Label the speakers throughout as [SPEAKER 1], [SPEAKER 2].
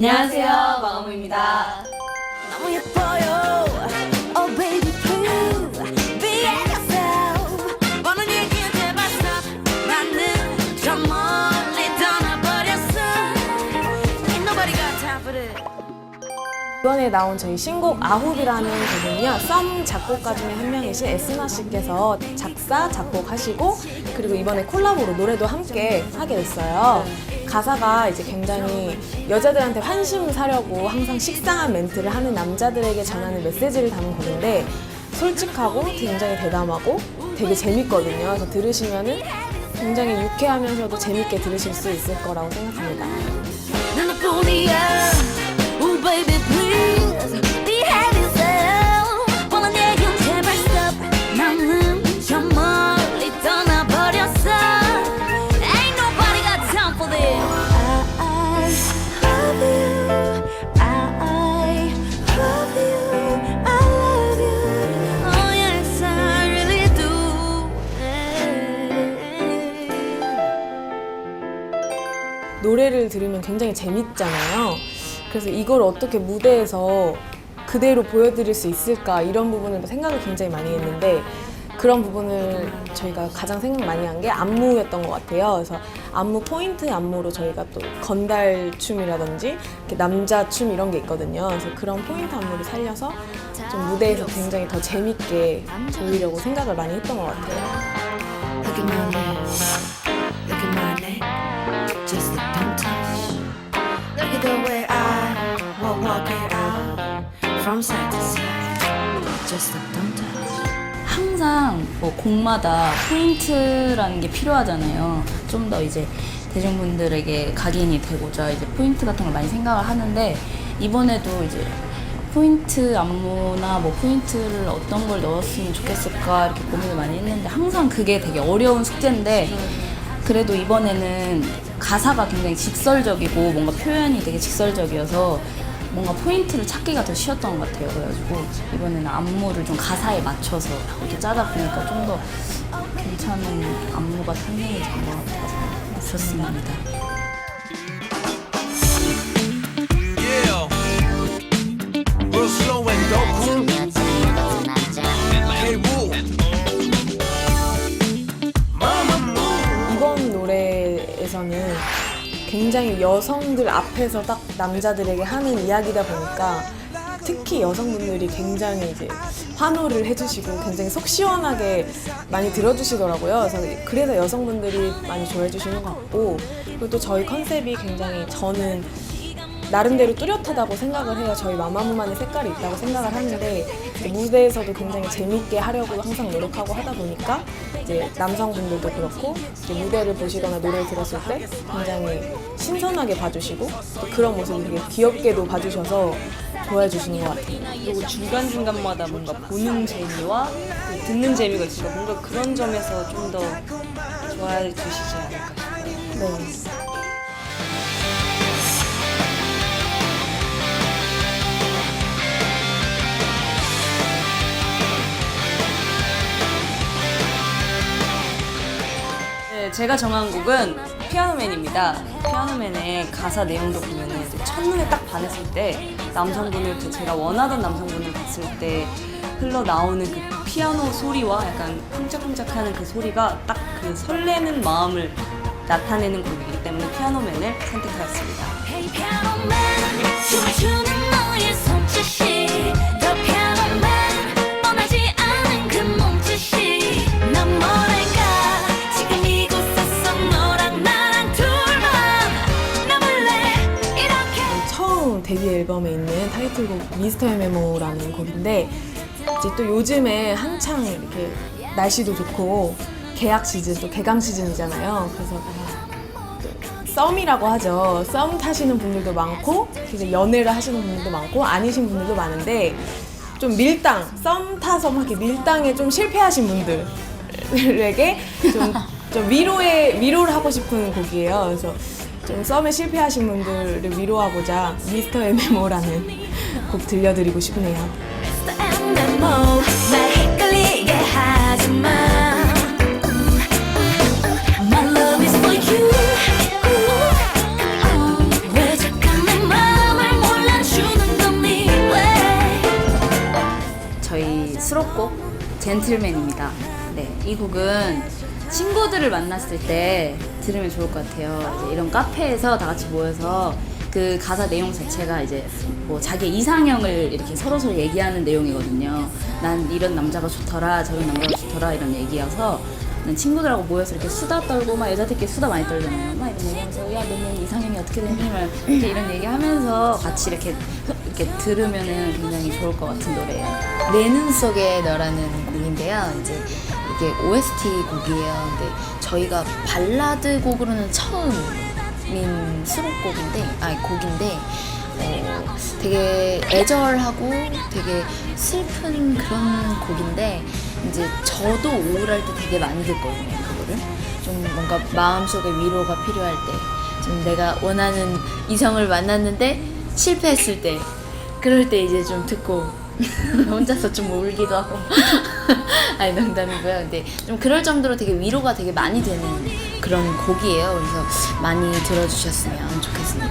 [SPEAKER 1] 안녕하세요, 마가무입니다.
[SPEAKER 2] 너무 예뻐요. Oh baby please Be yourself. 보는 얘기는 stop 나는 저 멀리 떠나버렸어. Ain't nobody got time for this.
[SPEAKER 3] 이번에 나온 저희 신곡 아홉이라는 곡은요 썸 작곡가 중에 한 명이신 에스나 씨께서 작사 작곡하시고 그리고 이번에 콜라보로 노래도 함께 하게 됐어요. 가사가 이제 굉장히 여자들한테 환심 사려고 항상 식상한 멘트를 하는 남자들에게 전하는 메시지를 담은 곡인데 솔직하고 굉장히 대담하고 되게 재밌거든요. 그래서 들으시면은 굉장히 유쾌하면서도 재밌게 들으실 수 있을 거라고 생각합니다. 노래를 들으면 굉장히 재밌잖아요. 그래서 이걸 어떻게 무대에서 그대로 보여드릴 수 있을까 이런 부분을 생각을 굉장히 많이 했는데 그런 부분을 저희가 가장 생각 많이 한 게 안무였던 것 같아요. 그래서 안무 포인트 안무로 저희가 또 건달 춤이라든지 남자 춤 이런 게 있거든요. 그래서 그런 포인트 안무를 살려서 좀 무대에서 굉장히 더 재밌게 보이려고 생각을 많이 했던 것 같아요.
[SPEAKER 2] The way I walk, walk it out from side to side. Just look, don't touch.
[SPEAKER 1] 항상 뭐 곡마다 포인트라는 게 필요하잖아요. 좀 더 이제 대중분들에게 각인이 되고자 이제 포인트 같은 걸 많이 생각을 하는데 이번에도 이제 포인트 안무나 뭐 포인트를 어떤 걸 넣었으면 좋겠을까 이렇게 고민을 많이 했는데 항상 그게 되게 어려운 숙제인데 그래도 이번에는 가사가 굉장히 직설적이고 뭔가 표현이 되게 직설적이어서 뭔가 포인트를 찾기가 더 쉬웠던 것 같아요. 그래가지고 이번에는 안무를 좀 가사에 맞춰서 이렇게 짜다 보니까 좀 더 괜찮은 안무가 탄생이 된 것 같아서 좋습니다.
[SPEAKER 3] 굉장히 여성들 앞에서 딱 남자들에게 하는 이야기다 보니까 특히 여성분들이 굉장히 이제 환호를 해주시고 굉장히 속 시원하게 많이 들어주시더라고요. 그래서 그래서 여성분들이 많이 좋아해 주시는 것 같고 그리고 또 저희 컨셉이 굉장히 저는 나름대로 뚜렷하다고 생각을 해요. 저희 마마무만의 색깔이 있다고 생각을 하는데 무대에서도 굉장히 재밌게 하려고 항상 노력하고 하다 보니까 이제 남성분들도 그렇고 이제 무대를 보시거나 노래를 들었을 때 굉장히 신선하게 봐주시고 또 그런 모습을 되게 귀엽게도 봐주셔서 좋아해 주시는 것 같아요.
[SPEAKER 4] 그리고 중간중간마다 뭔가 보는 재미와 그 듣는 재미가 있으니까 뭔가 그런 점에서 좀 더 좋아해 주시지 않을까 싶어요.
[SPEAKER 3] 네.
[SPEAKER 4] 제가 정한 곡은 피아노맨입니다. 피아노맨의 가사 내용도 보면은 이제 첫눈에 딱 반했을 때 남성분을 그 제가 원하던 남성분을 봤을 때 흘러나오는 그 피아노 소리와 약간 쿵짝쿵짝하는 그 소리가 딱 그 설레는 마음을 나타내는 곡이기 때문에 피아노맨을 선택하였습니다.
[SPEAKER 2] Hey
[SPEAKER 3] 미스터 메모라는 곡인데 이제 또 요즘에 한창 이렇게 날씨도 좋고 계약 시즌 또 개강 시즌이잖아요. 그래서 또 썸이라고 하죠. 썸 타시는 분들도 많고 이제 연애를 하시는 분들도 많고 아니신 분들도 많은데 좀 밀당, 썸 타서 막 이렇게 밀당에 좀 실패하신 분들에게 좀, 좀 위로에 위로를 하고 싶은 곡이에요. 그래서 좀 썸에 실패하신 분들을 위로하고자 미스터 의 메모라는 곡 들려드리고 싶네요.
[SPEAKER 2] 저희
[SPEAKER 1] 수록곡 젠틀맨입니다. 네, 이 곡은 친구들을 만났을 때 들으면 좋을 것 같아요. 이제 이런 카페에서 다 같이 모여서 그 가사 내용 자체가 이제 뭐 자기 이상형을 이렇게 서로 서로 얘기하는 내용이거든요. 난 이런 남자가 좋더라, 저런 남자가 좋더라 이런 얘기여서 난 친구들하고 모여서 이렇게 수다 떨고 막 여자들끼리 수다 많이 떨잖아요. 막 이런 얘기하면서 야 너는 이상형이 어떻게 되니? 막 이렇게 이런 얘기하면서 같이 이렇게 이렇게 들으면은 굉장히 좋을 것 같은 노래예요.
[SPEAKER 5] 내 눈 속에 너라는 곡인데요. 이제 이게 OST 곡이에요. 근데 저희가 발라드 곡으로는 처음 인 수록곡인데, 아니 곡인데, 어, 되게 애절하고 되게 슬픈 그런 곡인데, 이제 저도 우울할 때 되게 많이 듣거든요. 그거를 좀 뭔가 마음속에 위로가 필요할 때, 좀 내가 원하는 이성을 만났는데 실패했을 때, 그럴 때 이제 좀 듣고 혼자서 좀 울기도 하고. 아니 농담이고요. 근데 좀 그럴 정도로 되게 위로가 되게 많이 되는 그런 곡이에요. 그래서 많이 들어주셨으면 좋겠습니다.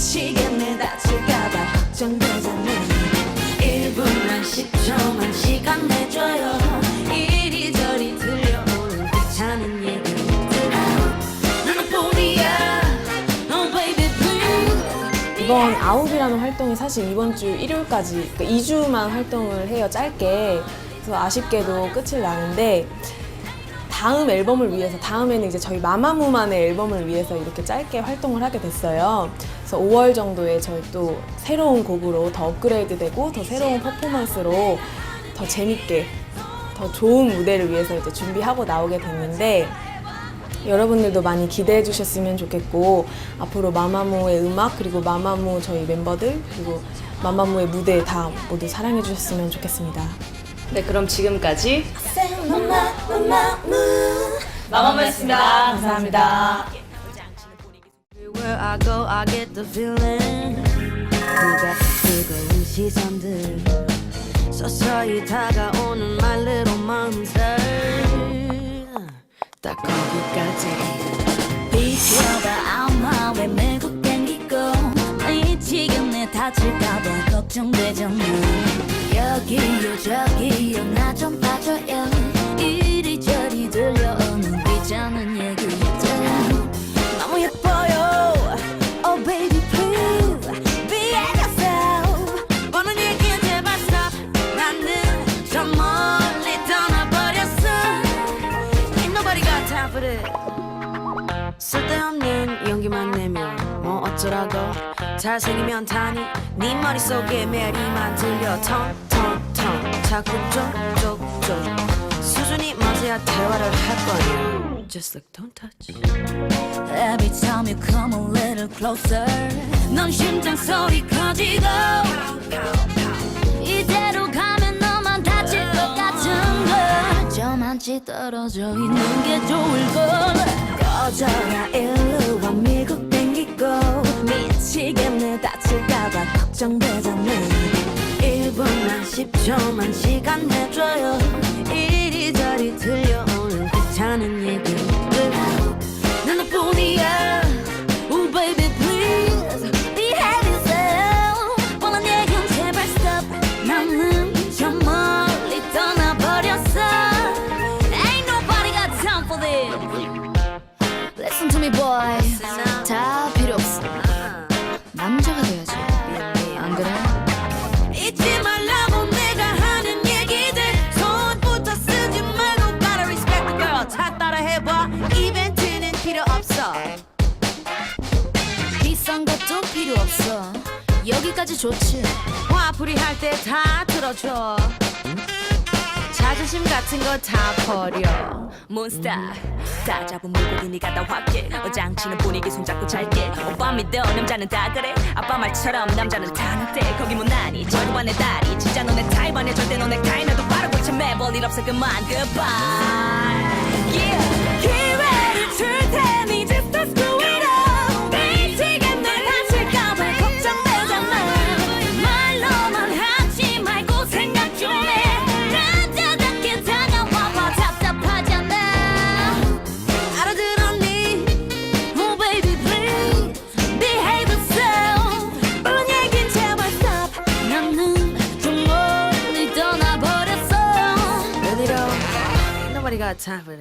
[SPEAKER 2] 미치겠네 다칠까봐 걱정되잖아. 1분만 10초만 시간 내
[SPEAKER 3] 이번 아홉이라는 활동이 사실 이번 주 일요일까지 그러니까 2주만 활동을 해요 짧게 그래서 아쉽게도 끝을 나는데 다음 앨범을 위해서 다음에는 이제 저희 마마무만의 앨범을 위해서 이렇게 짧게 활동을 하게 됐어요. 그래서 5월 정도에 저희 또 새로운 곡으로 더 업그레이드되고 더 새로운 퍼포먼스로 더 재밌게 더 좋은 무대를 위해서 이제 준비하고 나오게 됐는데 여러분들도 많이 기대해 주셨으면 좋겠고 앞으로 마마무의 음악 그리고 마마무 저희 멤버들 그리고 마마무의 무대 다 모두 사랑해 주셨으면 좋겠습니다.
[SPEAKER 4] 네, 그럼 지금까지
[SPEAKER 2] 마마 마마 무
[SPEAKER 4] 마마무였습니다. 감사합니다.
[SPEAKER 2] Everywhere I go, I get the feeling. 네가 뜨거운 시선들 서서히 다가오는 my little monster. 딱 거기까지. 비켜봐 아마 왜 밀고 땡기고 미치겠네 다칠까봐 걱정되잖아. 뭐 어쩌라고 잘생기면 다니. 네 머릿속에 메리만 들려. 텅텅텅. 자꾸 쪽쪽쪽. 수준이 맞아야 대화를 할 거야. Just look, don't touch. Every time you come a little closer 넌 심장 소리 커지고. 이대로 가면 너만 다칠 것 같은 걸. 저만치 떨어져 있는 게 좋을 걸. 꺼져라 일로 와 미국 고 미치겠네 다칠까봐 걱정되잖아 1분만 10초만 시간 내줘요. 이리저리 들려오는 귀찮은 얘기들 나는 뿐이야
[SPEAKER 5] 없어 비싼 것도 필요 없어. 여기까지 좋지.
[SPEAKER 2] 화풀이 할 때 다 들어줘. 자존심 같은 거 다 버려. 몬스타 다 잡은 물고기 니가 다 확해. 어장치는 분위기 손잡고 잘게. 오빠 믿어 남자는 다 그래. 아빠 말처럼 남자는 때 거기 못나니? 저리 내 다리. 진짜 너네 타입 아니야. 절대 너네 타입 나도 바로 고쳐매 볼일 없어. 그만 goodbye. Yeah 기회를 줄 테니 time.